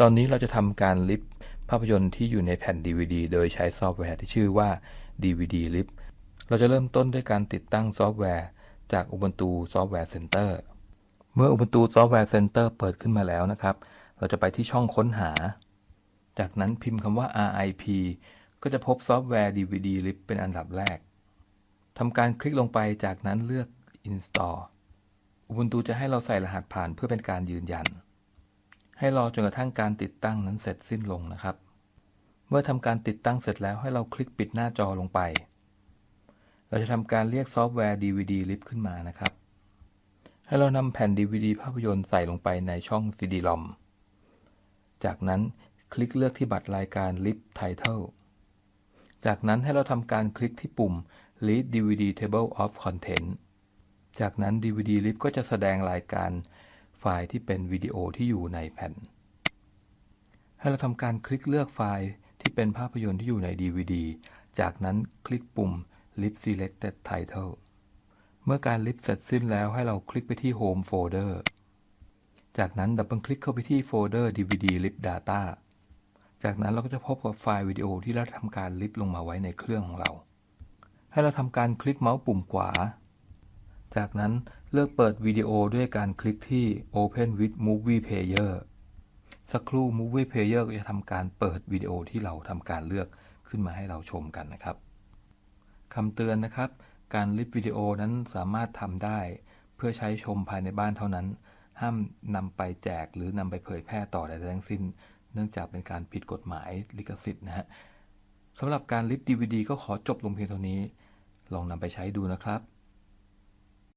ตอนนี้เราจะทำการลิฟต์ภาพยนตร์ที่อยู่ในแผ่น DVD โดยใช้ซอฟต์แวร์ที่ชื่อว่า DVD l i f เราจะเริ่มต้นด้วยการติดตั้งซอฟต์แวร์จาก Ubuntu Software Center เมื่อ Ubuntu Software Center เปิดขึ้นมาแล้วนะครับ เราจะไปที่ช่องค้นหา จากนั้นพิมพ์คำว่า RIP ก็จะพบซอฟต์แวร์ DVD l i f เป็นอันดับแรกทำการคลิกลงไปจากนั้นเลือก Install Ubuntu จะให้เราใส่รหัสผ่านเพื่อเป็นการยืนยัน ให้รอจนกระทั่งการติดตั้งนั้นเสร็จสิ้นลงนะครับ เมื่อทำการติดตั้งเสร็จแล้วให้เราคลิกปิดหน้าจอลงไป เราจะทำการเรียกซอฟต์แวร์ DVD Lift ขึ้นมานะครับ ให้เรานำแผ่น DVD ภาพยนตร์ใส่ลงไปในช่อง CD-ROM จากนั้นคลิกเลือกที่บัตรรายการ Lift Title จากนั้นให้เราทำการคลิกที่ปุ่ม Read DVD Table of Content จากนั้น DVD Lift ก็จะแสดงรายการ ไฟล์ที่เป็นวิดีโอที่อยู่ในแผ่น ให้เราทำการคลิกเลือกไฟล์ที่เป็นภาพยนตร์ที่อยู่ใน DVD จากนั้นคลิกปุ่ม Lift Selected Title เมื่อการลิฟต์เสร็จสิ้นแล้วให้เราคลิกไปที่ Home Folder จากนั้นดับเบิลคลิกเข้าไปที่โฟลเดอร์ DVD Lift Data จากนั้นเราก็จะพบกับไฟล์วิดีโอที่เราทำการลิฟต์ลงมาไว้ในเครื่องของเรา ให้เราทำการคลิกเมาส์ปุ่มขวา จากนั้น เลือกเปิดวิดีโอด้วยการคลิกที่ Open with Movie Player สักครู่ Movie Player ก็จะทำการเปิดวิดีโอที่เราทำการเลือกขึ้นมาให้เราชมกันนะครับคำเตือนนะครับ การลิฟวิดีโอนั้นสามารถทำได้ เพื่อใช้ชมภายในบ้านเท่านั้น ห้ามนำไปแจกหรือนำไปเผยแพร่ต่อใดๆทั้งสิ้น เนื่องจากเป็นการผิดกฎหมายลิขสิทธิ์นะฮะสำหรับการลิฟต์ DVD ก็ขอจบลงเพียงเท่านี้ ลองนำไปใช้ดูนะครับ